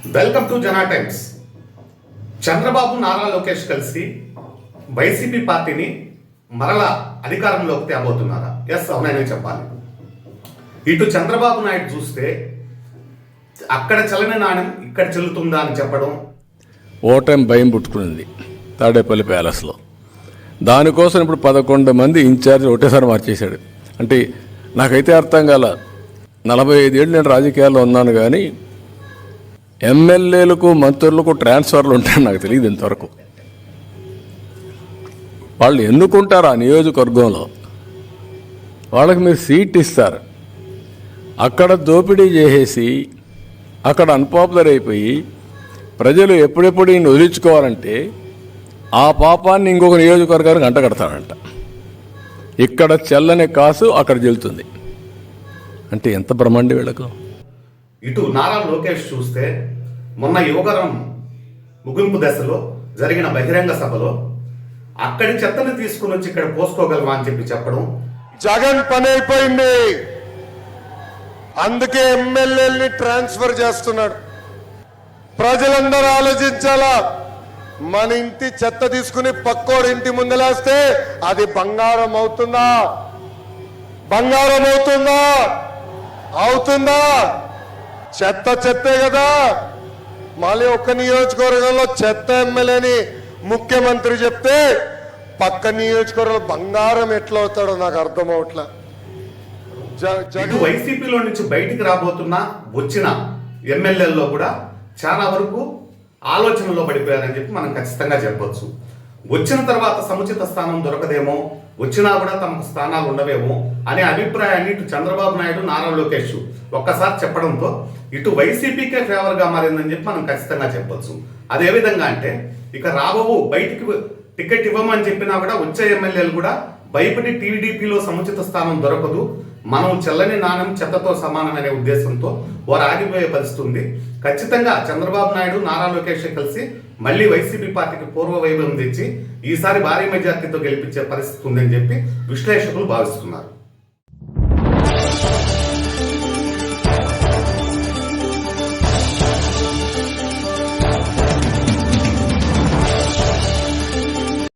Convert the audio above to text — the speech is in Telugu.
Welcome to Jana Times Chandrababu Nara Lokesh కలిసి వైసీపీ పార్టీని మరలా అధికారంలోకి తేబోతున్నారా? ఎస్ అవునైనా చెప్పాలి. ఇటు చంద్రబాబు నాయుడు చూస్తే అక్కడ చల్లని నాణ్యం ఇక్కడ చెల్లుతుందా అని చెప్పడం ఓటమి భయం పుట్టుకుంది తాడేపల్లి ప్యాలెస్లో దానికోసం ఇప్పుడు పదకొండు మంది ఇన్ఛార్జ్ ఒకటేసారి మార్చేశాడు. అంటే నాకైతే అర్థం కాల నలభై ఐదేళ్ళు నేను రాజకీయాల్లో ఉన్నాను కానీ ఎమ్మెల్యేలకు మంత్రులకు ట్రాన్స్ఫర్లు ఉంటాయని నాకు తెలియదు ఇంతవరకు. వాళ్ళు ఎన్నుకుంటారు ఆ నియోజకవర్గంలో? వాళ్ళకి మీరు సీట్ ఇస్తారు. అక్కడ దోపిడీ చేసేసి అక్కడ అన్పాపులర్ అయిపోయి ప్రజలు ఎప్పుడెప్పుడు ఈయన వదిలించుకోవాలంటే ఆ పాపాన్ని ఇంకొక నియోజకవర్గానికి అంటగడతాడంట ఇక్కడ చెల్లని కాసు అక్కడ చెల్లుతుంది అంటే ఎంత బ్రహ్మాండి వీళ్ళకు? ఇటు నారా లోకేష్ చూస్తే మొన్న యువకరం ముగింపు దశలో జరిగిన బహిరంగ సభలో అక్కడి చెత్తను తీసుకుని వచ్చి ఇక్కడ పోసుకోగలమా అని చెప్పి చెప్పడం జగన్ పని అయిపోయింది. అందుకే ఎమ్మెల్యేని ట్రాన్స్ఫర్ చేస్తున్నాడు. ప్రజలందరూ ఆలోచించాలా? మన ఇంటి చెత్త తీసుకుని పక్కోడి ఇంటి ముందలేస్తే అది బంగారం అవుతుందా? బంగారం అవుతుందా? అవుతుందా? చెత్త చెత్తే కదా. మళ్ళీ ఒక్క నియోజకవర్గంలో చెత్త ఎమ్మెల్యేని ముఖ్యమంత్రి చెప్తే పక్క నియోజకవర్గంలో బంగారం ఎట్లా అవుతాడో నాకు అర్థం అవట్లా వైసీపీలో నుంచి బయటికి రాబోతున్న వచ్చిన ఎమ్మెల్యేల్లో కూడా చాలా వరకు ఆలోచనలో పడిపోయారని చెప్పి మనం ఖచ్చితంగా చెప్పొచ్చు. వచ్చిన తర్వాత సముచిత స్థానం దొరకదేమో వచ్చినా కూడా తమకు స్థానాలు ఉండవేమో అనే అభిప్రాయాన్ని ఇటు చంద్రబాబు నాయుడు నారా లోకేష్ ఒక్కసారి చెప్పడంతో ఇటు వైసీపీకే ఫేవర్గా మారిందని చెప్పి మనం ఖచ్చితంగా చెప్పొచ్చు. అదే విధంగా అంటే ఇక రాబోవు బయటికి టికెట్ ఇవ్వమని చెప్పినా కూడా వచ్చే ఎమ్మెల్యేలు కూడా భయపడి టీడీపీలో సముచిత స్థానం దొరకదు. మనం చెల్లని నాణం చెత్తతో సమానమనే ఉద్దేశంతో వారు ఆగిపోయే పరిస్థితి ఉంది. ఖచ్చితంగా చంద్రబాబు నాయుడు నారా లోకేష్ కలిసి మళ్ళీ వైసీపీ పార్టీకి పూర్వ వైభవం తెచ్చి ఈసారి భారీ మెజార్టీతో గెలిపించే పరిస్థితి ఉందని చెప్పి విశ్లేషకులు భావిస్తున్నారు.